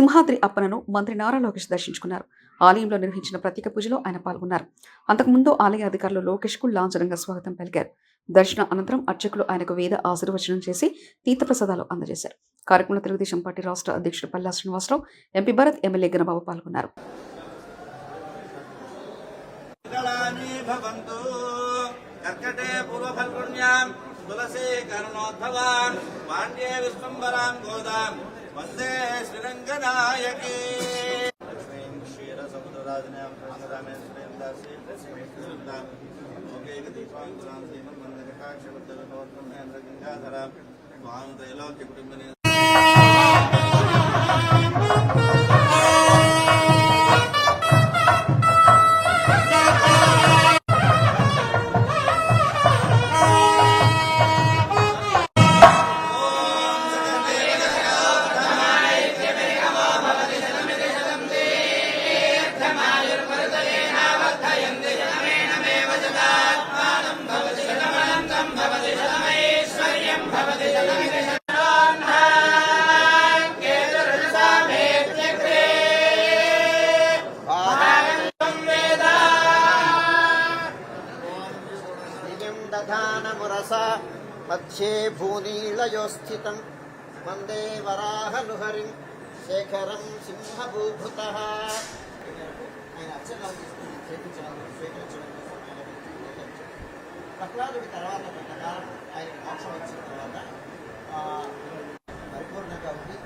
సింహాద్రి అప్పనను మంత్రి నారా లోకేష్ దర్శించుకున్నారు. ఆలయంలో నిర్వహించిన ప్రత్యేక పూజలో ఆయన పాల్గొన్నారు. అంతకుముందు ఆలయ అధికారులు లోకేష్కు లాంఛనంగా స్వాగతం పలికారు. దర్శన అనంతరం అర్చకులు ఆయనకు వేద ఆశీర్వచనం చేసి తీర్థప్రసాదాలు అందజేశారు. కార్యక్రమంలో తెలుగుదేశం పార్టీ రాష్ట్ర అధ్యక్షుడు పల్లా శ్రీనివాసరావు ఎంపీ భరత్ ఎమ్మెల్యే గణబాబు పాల్గొన్నారు. తులసీ కరుణోద్భవాన్ పాండ్యే విశ్వంబరాం గోదాం. வந்தே ஸ்ரீரங்கநாயகே. ஸ்ரீம் ஷீர சமுதிரராஜனாம் ரங்கராமேஸ்வரம் தாசி லோகேக தீபாங்குலாம் ஸ்ரீமன் மந்தகட்டாட்சபத்தோத்தம் மகேந்திர கங்காதராம். வாங்க தைலோக்கிய குடும்பனே दधानमुरसा मध्ये भूनीलयो स्थितं वन्दे वराहनुहरिं शेखरं सिंहभूभुतः ఆయన అర్చనలు చేయించడం స్వీకరించడం కోసం ఆయన ప్రహ్లాదుడి తర్వాత కొంతకాలం ఆయన మోక్షం వచ్చిన తర్వాత ఆ, పరిపూర్ణంగా ఉండి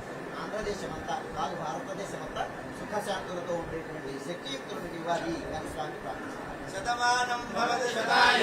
ఆంధ్రదేశం అంతా కాదు భారతదేశం అంతా సుఖశాంతులతో ఉండేటువంటి శక్తియుక్తులను ఇవ్వాలి అని స్వామి ప్రార్థించారు శతమానం భవతి శతాయ పురుషస్యతేంద్రియ ఆయుష్య